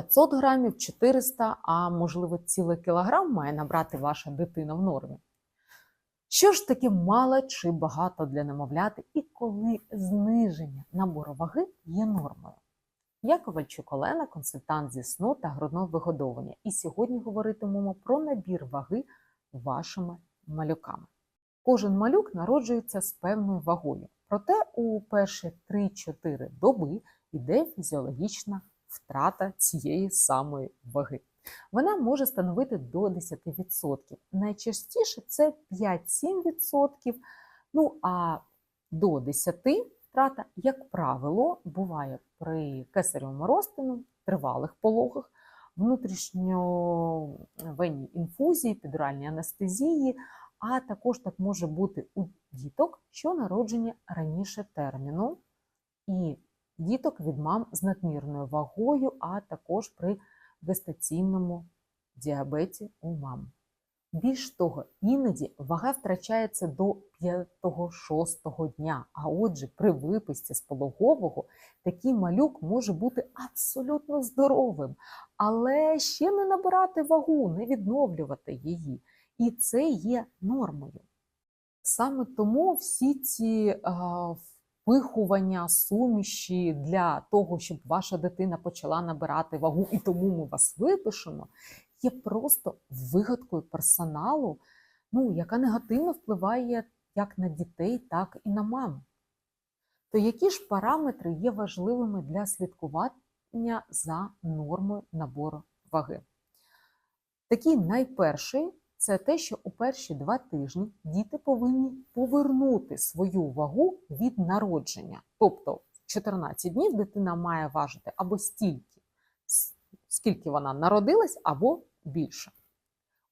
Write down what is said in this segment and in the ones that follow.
500 грамів, 400, а можливо цілий кілограм має набрати ваша дитина в нормі. Що ж таке мало чи багато для немовляти, і коли зниження набору ваги є нормою? Я Ковальчук Олена, консультант зі сну та грудного вигодовування. І сьогодні говоритимемо про набір ваги вашими малюками. Кожен малюк народжується з певною вагою, проте у перші 3-4 доби йде фізіологічна втрата цієї самої ваги. Вона може становити до 10%. Найчастіше це 5-7%, ну а до 10% втрата, як правило, буває при кесаревому розтину, тривалих пологах, внутрішньовенній інфузії, підуральній анестезії, а також так може бути у діток, що народжені раніше терміну, і діток від мам з надмірною вагою, а також при гестаційному діабеті у мам. Більш того, іноді вага втрачається до 5-6 дня. А отже, при виписці з пологового такий малюк може бути абсолютно здоровим, але ще не набирати вагу, не відновлювати її. І це є нормою. Саме тому всі ці а, впихування суміші для того, щоб ваша дитина почала набирати вагу, і тому ми вас випишемо, є просто вигадкою персоналу, ну, яка негативно впливає як на дітей, так і на мам. То які ж параметри є важливими для слідкування за нормою набору ваги? Такий найперший це те, що у перші два тижні діти повинні повернути свою вагу від народження. Тобто в 14 днів дитина має важити або стільки, скільки вона народилась, або більше.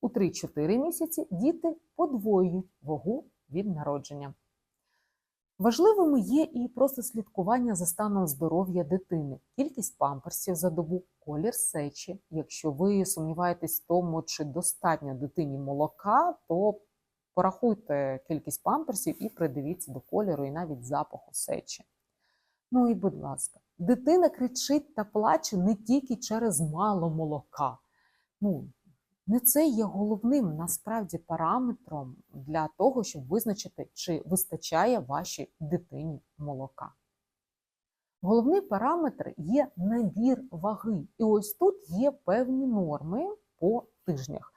У 3-4 місяці діти подвоюють вагу від народження. Важливими є і просто слідкування за станом здоров'я дитини, кількість памперсів за добу, колір сечі. Якщо ви сумніваєтесь в тому, чи достатньо дитині молока, то порахуйте кількість памперсів і придивіться до кольору і навіть запаху сечі. Ну і будь ласка, дитина кричить та плаче не тільки через мало молока. Ну, не це є головним насправді параметром для того, щоб визначити, чи вистачає вашій дитині молока. Головний параметр є набір ваги. І ось тут є певні норми по тижнях.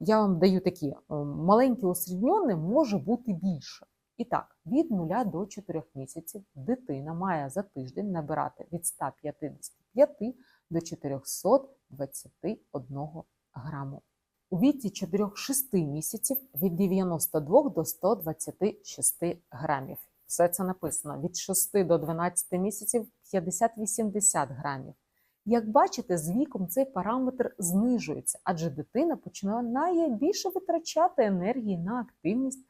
Я вам даю такі е, маленькі усередньони, може бути більше. І так, від 0 до 4 місяців дитина має за тиждень набирати від 155 до 421 граму. У віці 4-6 місяців від 92 до 126 грамів. Все це написано від 6 до 12 місяців 50-80 грамів. Як бачите, з віком цей параметр знижується, адже дитина починає більше витрачати енергії на активність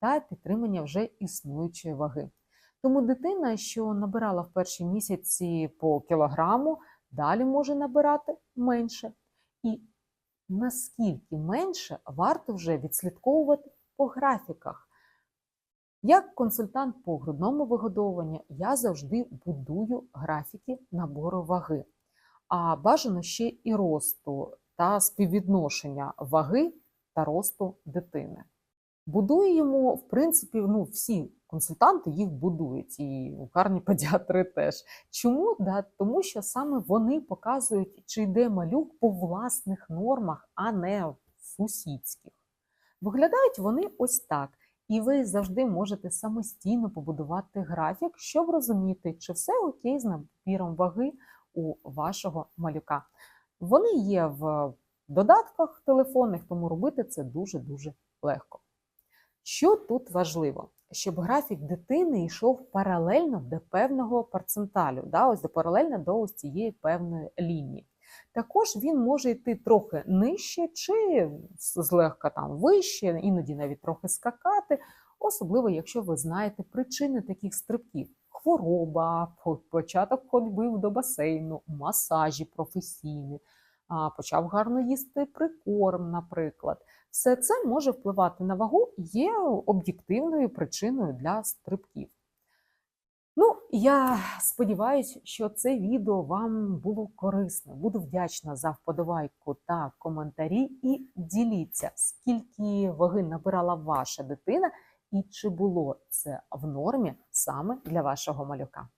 та підтримання вже існуючої ваги. Тому дитина, що набирала в перші місяці по кілограму, далі може набирати менше. І наскільки менше варто вже відслідковувати по графіках. Як консультант по грудному вигодовуванню, я завжди будую графіки набору ваги, а бажано ще і росту та співвідношення ваги та росту дитини. Будуємо, в принципі, ну, всі консультанти їх будують, і лікарні педіатри теж. Чому? Да, Тому що саме вони показують, чи йде малюк по власних нормах, а не сусідських. Виглядають вони ось так. І ви завжди можете самостійно побудувати графік, щоб розуміти, чи все окей з набіром ваги у вашого малюка. Вони є в додатках телефонних, тому робити це дуже-дуже легко. Що тут важливо? Щоб графік дитини йшов паралельно до певного перценталю, да, ось до паралельно до ось цієї певної лінії. Також він може йти трохи нижче, чи злегка там вище, іноді навіть трохи скакати, особливо, якщо ви знаєте причини таких стрибків: хвороба, початок ходьби до басейну, масажі професійні, почав гарно їсти прикорм, наприклад. Все це може впливати на вагу, є об'єктивною причиною для стрибків. Ну, я сподіваюся, що це відео вам було корисне. Буду вдячна за вподобайку та коментарі. І діліться, скільки ваги набирала ваша дитина, і чи було це в нормі саме для вашого малюка.